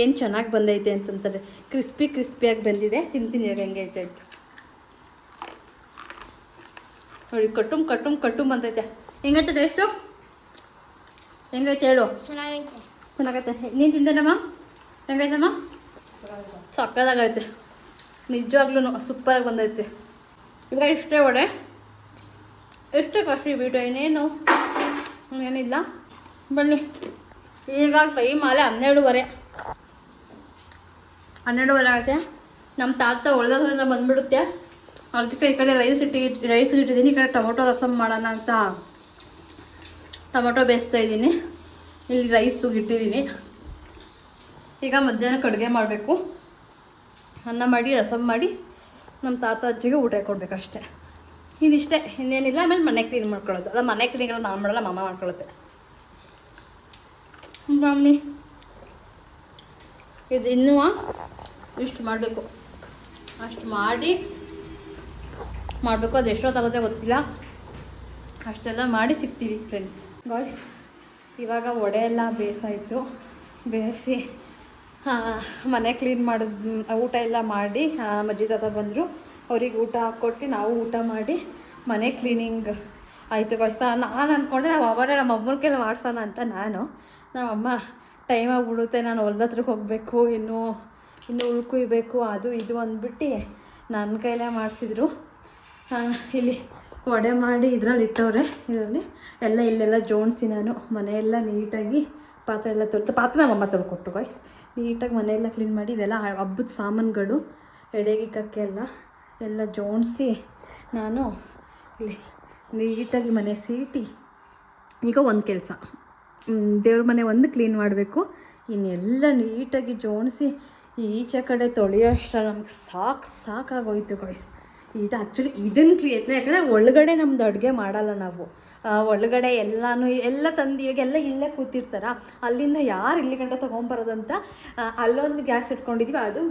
ಏನು ಚೆನ್ನಾಗಿ ಬಂದೈತೆ ಅಂತಂತಾರೆ. ಕ್ರಿಸ್ಪಿ, ಕ್ರಿಸ್ಪಿಯಾಗಿ ಬಂದಿದೆ. ತಿಂತೀನಿ ಹೆಂಗೆ ಐತೆ ನೋಡಿ ಕಟ್ಟುಮ್ ಕಟ್ಟುಮ್ ಕಟ್ಟುಮ್ ಬಂದೈತೆ ಹೆಂಗೈತೆ ಟೇಸ್ಟು ಹೆಂಗೈತೆ ಹೇಳು. ಚೆನ್ನಾಗೈತೆ. ಚೆನ್ನಾಗೈತೆ. ನೀನು ತಿಂದೇನಮ್ಮ? ಹೆಂಗೈತಮ್ಮ? ಸಕ್ಕದಾಗೈತೆ. ನಿಜವಾಗ್ಲೂ ಸೂಪರಾಗಿ ಬಂದೈತೆ. ಇವಾಗ ಇಷ್ಟೇ ಒಡೆ ಎಷ್ಟೇ ಕಷ್ಟ ವಿಡಿಯೋ ಇನ್ನೇನು ಏನಿಲ್ಲ. ಬನ್ನಿ ಈಗ ಟೈಮ್ ಆಲೆ ಹನ್ನೆರಡುವರೆ. ಹನ್ನೆರಡುವರೆ ಆಗುತ್ತೆ ನಮ್ಮ ತಾತ ಒಳ್ಳೆದ್ರಿಂದ ಬಂದ್ಬಿಡುತ್ತೆ. ಅದಕ್ಕೆ ಈ ಕಡೆ ರೈಸ್ ಇಟ್ಟಿ ರೈಸ್ ಇಟ್ಟಿದ್ದೀನಿ, ಈ ಕಡೆ ಟೊಮೊಟೊ ರಸಮ್ ಮಾಡೋಣ ಅಂತ. ಟೊಮೊಟೊ ಬೇಯಿಸ್ತಾ ಇದ್ದೀನಿ. ಇಲ್ಲಿ ರೈಸು ಇಟ್ಟಿದ್ದೀನಿ. ಈಗ ಮಧ್ಯಾಹ್ನಕ್ಕೆ ಅಡುಗೆ ಮಾಡಬೇಕು. ಅನ್ನ ಮಾಡಿ ರಸಮ್ ಮಾಡಿ ನಮ್ಮ ತಾತ, ಅಜ್ಜಿಗೆ ಊಟ ಕೊಡಬೇಕಷ್ಟೆ ಇದಿಷ್ಟೇ, ಇನ್ನೇನಿಲ್ಲ, ಆಮೇಲೆ ಮನೆ ಕ್ಲೀನ್ ಮಾಡ್ಕೊಳ್ಳೋದು. ಅದ ಮನೆ ಕ್ಲೀನ್ ನಾನು ಮಾಡೋಲ್ಲ, ಮಾಮ ಮಾಡ್ಕೊಳ್ಳುತ್ತೆ ಮಮ್ಮಿ ಇದು ಇನ್ನೂ ಇಷ್ಟು ಮಾಡಬೇಕು. ಅಷ್ಟು ಮಾಡಿ ಮಾಡಬೇಕು, ಅದು ಎಷ್ಟೊತ್ತಾಗುತ್ತೆ ಗೊತ್ತಿಲ್ಲ. ಅಷ್ಟೆಲ್ಲ ಮಾಡಿ ಸಿಗ್ತೀವಿ ಫ್ರೆಂಡ್ಸ್ ಬಾಯ್ಸ್ ಇವಾಗ ವಡೆ ಎಲ್ಲ ಬೇಸಾಯಿತು. ಬೇಯಿಸಿ ಮನೆ ಕ್ಲೀನ್ ಮಾಡಿದ್, ಊಟ ಎಲ್ಲ ಮಾಡಿ ಅಜ್ಜಿ ತಾತ ಬಂದರು. ಅವ್ರಿಗೆ ಊಟ ಹಾಕ್ಕೊಟ್ಟು ನಾವು ಊಟ ಮಾಡಿ ಮನೆ ಕ್ಲೀನಿಂಗ್ ಆಯಿತು ಗಾಯ್ಸ್ ನಾನು ಅಂದ್ಕೊಂಡೆ ನಾವು ಅವರೇ ನಮ್ಮ ಅಮ್ಮನ ಮಾಡ್ಸೋಣ ಅಂತ ನಾನು. ನಮ್ಮಮ್ಮ ಟೈಮ್ ಆಗಿಬಿಡುತ್ತೆ, ನಾನು ಹೊಲ್ದ ಹತ್ರಕ್ಕೆ ಹೋಗಬೇಕು, ಇನ್ನು ಇನ್ನು ಉಳ್ಕುಯ್ಬೇಕು, ಅದು ಇದು ಅಂದ್ಬಿಟ್ಟು ನನ್ನ ಕೈಲೇ ಮಾಡಿಸಿದ್ರು. ಇಲ್ಲಿ ವಡೆ ಮಾಡಿ ಇದರಲ್ಲಿ ಇಟ್ಟವ್ರೆ, ಇದರಲ್ಲಿ. ಎಲ್ಲ ಇಲ್ಲೆಲ್ಲ ಜೋಡಿಸಿ ನಾನು ಮನೆಯೆಲ್ಲ ನೀಟಾಗಿ ಪಾತ್ರೆ ಎಲ್ಲ ತೊಳೆದು, ಪಾತ್ರೆ ನಮ್ಮಮ್ಮ ತೊಳ್ಕೊಟ್ಟು ಗಾಯ್ಸ್ ನೀಟಾಗಿ ಮನೆಯೆಲ್ಲ ಕ್ಲೀನ್ ಮಾಡಿ, ಇದೆಲ್ಲ ಹಬ್ಬದ ಸಾಮಾನುಗಳು ಎಡೆಗಿಕ್ಕಕ್ಕೆ ಎಲ್ಲ ಎಲ್ಲ ಜೋಡಿಸಿ ನಾನು ಇಲ್ಲಿ ನೀಟಾಗಿ ಮನೆ ಸೀಟಿ. ಈಗ ಒಂದು ಕೆಲಸ. ದೇವ್ರ ಮನೆ ಒಂದು ಕ್ಲೀನ್ ಮಾಡಬೇಕು. ಇನ್ನೆಲ್ಲ ನೀಟಾಗಿ ಜೋಡಿಸಿ ಈಚೆ ಕಡೆ ತೊಳೆಯೋಷ್ಟ ನಮ್ಗೆ ಸಾಕು ಸಾಕಾಗೋಯ್ತು ಗಾಯ್ಸ್ ಇದು ಆ್ಯಕ್ಚುಲಿ ಇದನ್ನು ಕ್ರಿಯೇಟ್ ಯಾಕಂದರೆ ಒಳಗಡೆ ನಮ್ದು ಅಡುಗೆ ಮಾಡಲ್ಲ ನಾವು. ಒಳಗಡೆ ಎಲ್ಲಾನು, ಎಲ್ಲ ತಂದು ಇವಾಗ ಎಲ್ಲ ಇಲ್ಲೇ ಕೂತಿರ್ತಾರ. ಅಲ್ಲಿಂದ ಯಾರು ಇಲ್ಲಿ ಗಂಟ ತೊಗೊಂಬರೋದಂತ ಅಲ್ಲೊಂದು ಗ್ಯಾಸ್ ಇಟ್ಕೊಂಡಿದ್ದೀವಿ ಅದು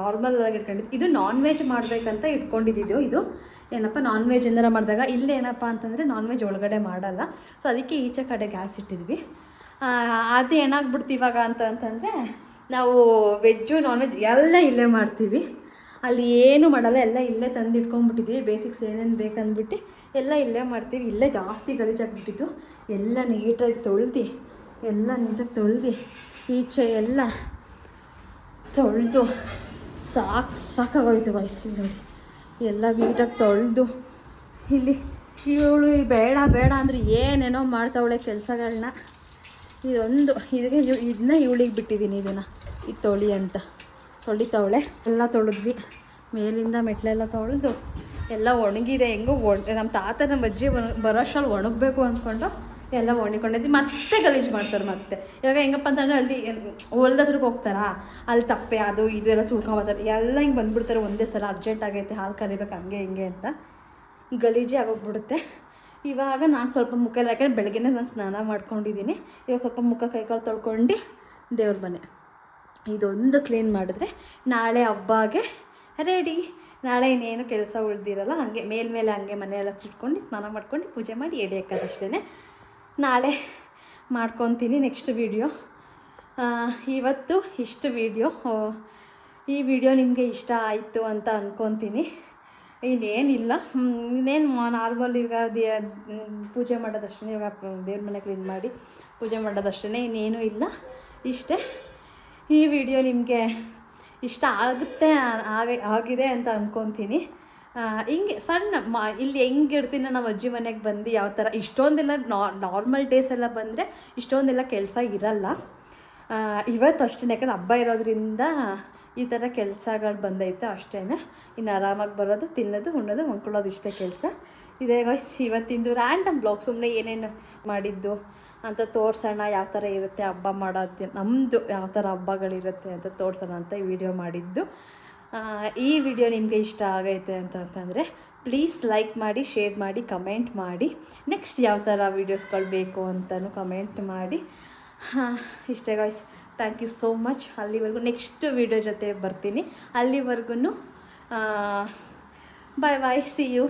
ನಾರ್ಮಲ್ ಆಗಿ ಇಟ್ಕೊಂಡಿದ್ವಿ ಇದು ನಾನ್ ವೆಜ್ ಮಾಡಬೇಕಂತ ಇಟ್ಕೊಂಡಿದ್ದು ಇದು. ಏನಪ್ಪ ನಾನ್ ವೆಜ್ ಏನಾರ ಮಾಡಿದಾಗ ಇಲ್ಲಿ ಏನಪ್ಪ ಅಂತಂದರೆ ನಾನ್ ವೆಜ್ ಒಳಗಡೆ ಮಾಡಲ್ಲ. ಸೊ ಅದಕ್ಕೆ ಈಚೆ ಕಡೆ ಗ್ಯಾಸ್ ಇಟ್ಟಿದ್ವಿ. ಅದು ಏನಾಗ್ಬಿಡ್ತು ಇವಾಗ ಅಂತ ಅಂತಂದರೆ, ನಾವು ವೆಜ್ಜು ನಾನ್ ವೆಜ್ ಎಲ್ಲ ಇಲ್ಲೇ ಮಾಡ್ತೀವಿ. ಅಲ್ಲಿ ಏನು ಮಾಡಲ್ಲ, ಎಲ್ಲ ಇಲ್ಲೇ ತಂದು ಇಟ್ಕೊಂಡ್ಬಿಟ್ಟಿದ್ದೀವಿ ಬೇಸಿಕ್ಸ್ ಏನೇನು ಬೇಕಂದ್ಬಿಟ್ಟು ಎಲ್ಲ ಇಲ್ಲೇ ಮಾಡ್ತೀವಿ. ಇಲ್ಲೇ ಜಾಸ್ತಿ ಗಲೀಜಾಗ್ಬಿಟ್ಟಿದ್ದು ಎಲ್ಲ ನೀಟಾಗಿ ತೊಳ್ದು, ಎಲ್ಲ ನೀಟಾಗಿ ತೊಳ್ದು, ಈಚೆ ಎಲ್ಲ ತೊಳೆದು, ಸಾಕು, ಸಾಕಾಗೋಯ್ತು ವಯಸ್ಸು ನೋಡಿ. ಎಲ್ಲ ನೀಟಾಗಿ ತೊಳೆದು, ಇಲ್ಲಿ ಇವಳು ಬೇಡ ಬೇಡ ಅಂದರೆ ಏನೇನೋ ಮಾಡ್ತಾವಳೆ ಕೆಲಸಗಳನ್ನ ಇದೊಂದು, ಇದಕ್ಕೆ ಇದನ್ನ ಇವಳಿಗೆ ಬಿಟ್ಟಿದ್ದೀನಿ ಇದನ್ನು ಈ ತೊಳಿ ಅಂತ. ತೊಳಿತಾವಳೆ. ಎಲ್ಲ ತೊಳೆದ್ವಿ. ಮೇಲಿಂದ ಮೆಟ್ಲೆಲ್ಲ ತೊಳೆದು ಎಲ್ಲ ಒಣಗಿದೆ. ಹೆಂಗೋ ಒಣ ನಮ್ಮ ತಾತ ನಮ್ಮ ಅಜ್ಜಿ ಬರೋಷ್ಟ್ರಲ್ಲಿ ಒಣಗಬೇಕು ಅಂದ್ಕೊಂಡು ಎಲ್ಲ ಒಣಗಿಕೊಂಡಿದ್ವಿ. ಮತ್ತೆ ಗಲೀಜು ಮಾಡ್ತಾರೆ ಮತ್ತೆ. ಇವಾಗ ಹೆಂಗಪ್ಪ ಅಂತಂದ್ರೆ ಅಲ್ಲಿ ಹೊಲ್ದ ಹತ್ರಕ್ಕೆ ಹೋಗ್ತಾರಾ? ಅಲ್ಲಿ ತಪ್ಪೆ, ಅದು ಇದು ಎಲ್ಲ ತುಳ್ಕೊಂಬತ್ತಾರೆ ಎಲ್ಲ ಹಿಂಗೆ ಬಂದ್ಬಿಡ್ತಾರೆ ಒಂದೇ ಸಲ. ಅರ್ಜೆಂಟ್ ಆಗೈತೆ, ಹಾಲು ಕರಿಬೇಕು, ಹಂಗೆ ಹಿಂಗೆ ಅಂತ. ಗಲೀಜಿ ಆಗೋಗ್ಬಿಡುತ್ತೆ. ಇವಾಗ ನಾನು ಸ್ವಲ್ಪ ಮುಖ ಎಲ್ಲ ಬೆಳಗ್ಗೆನೇ ನಾನು ಸ್ನಾನ ಮಾಡ್ಕೊಂಡಿದ್ದೀನಿ. ಇವಾಗ ಸ್ವಲ್ಪ ಮುಖ ಕೈಕಾಲು ತೊಳ್ಕೊಂಡು ದೇವ್ರ ಮನೆ. ಇದೊಂದು ಕ್ಲೀನ್ ಮಾಡಿದ್ರೆ ನಾಳೆ ಹಬ್ಬಗೆ ರೆಡಿ ನಾಳೆ ಇನ್ನೇನು ಕೆಲಸ ಉಳ್ದಿರಲ್ಲ, ಹಾಗೆ ಮೇಲ್ಮೇಲೆ ಹಂಗೆ ಮನೆಯೆಲ್ಲ ಸುಟ್ಕೊಂಡು ಸ್ನಾನ ಮಾಡ್ಕೊಂಡು ಪೂಜೆ ಮಾಡಿ ಎಡೆ ಹಾಕೋದಷ್ಟೇ ನಾಳೆ ಮಾಡ್ಕೊತೀನಿ ನೆಕ್ಸ್ಟ್ ವೀಡಿಯೋ ಇವತ್ತು ಇಷ್ಟು ವೀಡಿಯೋ ಈ ವಿಡಿಯೋ ನಿಮಗೆ ಇಷ್ಟ ಆಯಿತು ಅಂತ ಅಂದ್ಕೊತೀನಿ ಇನ್ನೇನಿಲ್ಲ. ಇನ್ನೇನು ನಾರ್ಮಲ್ ಈಗ ಪೂಜೆ ಮಾಡೋದಷ್ಟೇ ಇವಾಗ ದೇವ್ರ ಮನೆ ಕ್ಲೀನ್ ಮಾಡಿ ಪೂಜೆ ಮಾಡೋದಷ್ಟೇ ಇನ್ನೇನೂ ಇಲ್ಲ. ಇಷ್ಟೇ. ಈ ವಿಡಿಯೋ ನಿಮಗೆ ಇಷ್ಟ ಆಗುತ್ತೆ, ಆಗ, ಆಗಿದೆ ಅಂತ ಅಂದ್ಕೊತೀನಿ ಹಿಂಗೆ ಸಣ್ಣ ಮ, ಇಲ್ಲಿ ಹೆಂಗೆ ಇರ್ತೀನಿ ನಮ್ಮ ಅಜ್ಜಿ ಮನೆಗೆ ಬಂದು ಯಾವ ಥರ ಇಷ್ಟೊಂದೆಲ್ಲ ನಾರ್ಮಲ್ ಡೇಸ್ ಎಲ್ಲ ಬಂದರೆ ಇಷ್ಟೊಂದೆಲ್ಲ ಕೆಲಸ ಇರಲ್ಲ. ಇವತ್ತು ಅಷ್ಟೇ ಯಾಕಂದ್ರೆ ಹಬ್ಬ ಇರೋದ್ರಿಂದ ಈ ಥರ ಕೆಲಸಗಳು ಬಂದೈತೆ ಅಷ್ಟೇ ಇನ್ನು ಆರಾಮಾಗಿ ಬರೋದು, ತಿನ್ನೋದು, ಉಣ್ಣೋದು ಉಣ್ಕೊಳ್ಳೋದು ಇಷ್ಟೇ ಕೆಲಸ. ಇದೇ ಗಾಯ್ಸ್ ಇವತ್ತಿಂದು ರ್ಯಾಂಡಮ್ ಬ್ಲಾಗ್ ಸುಮ್ಮನೆ ಏನೇನು ಮಾಡಿದ್ದು ಅಂತ ತೋರ್ಸೋಣ, ಯಾವ ಥರ ಇರುತ್ತೆ ಹಬ್ಬ ಮಾಡೋದು ನಮ್ಮದು ಯಾವ ಥರ ಹಬ್ಬಗಳಿರುತ್ತೆ ಅಂತ ತೋರ್ಸೋಣ ಅಂತ ಈ ವಿಡಿಯೋ ಮಾಡಿದ್ದು. ಈ ವಿಡಿಯೋ ನಿಮಗೆ ಇಷ್ಟ ಆಗೈತೆ ಅಂತ ಅಂತಂದರೆ ಪ್ಲೀಸ್ ಲೈಕ್ ಮಾಡಿ ಶೇರ್ ಮಾಡಿ ಕಮೆಂಟ್ ಮಾಡಿ. ನೆಕ್ಸ್ಟ್ ಯಾವ ಥರ ವೀಡಿಯೋಸ್ಗಳು ಬೇಕು ಅಂತಲೂ ಕಮೆಂಟ್ ಮಾಡಿ. ಹಾಂ, ಇಷ್ಟೇ guys thank you so much ಅಲ್ಲಿವರೆಗೂ ನೆಕ್ಸ್ಟ್ ವೀಡಿಯೋ ಜೊತೆ ಬರ್ತೀನಿ. ಅಲ್ಲಿವರೆಗೂ ಬಾಯ್ ಬಾಯ್ ಸಿ ಯು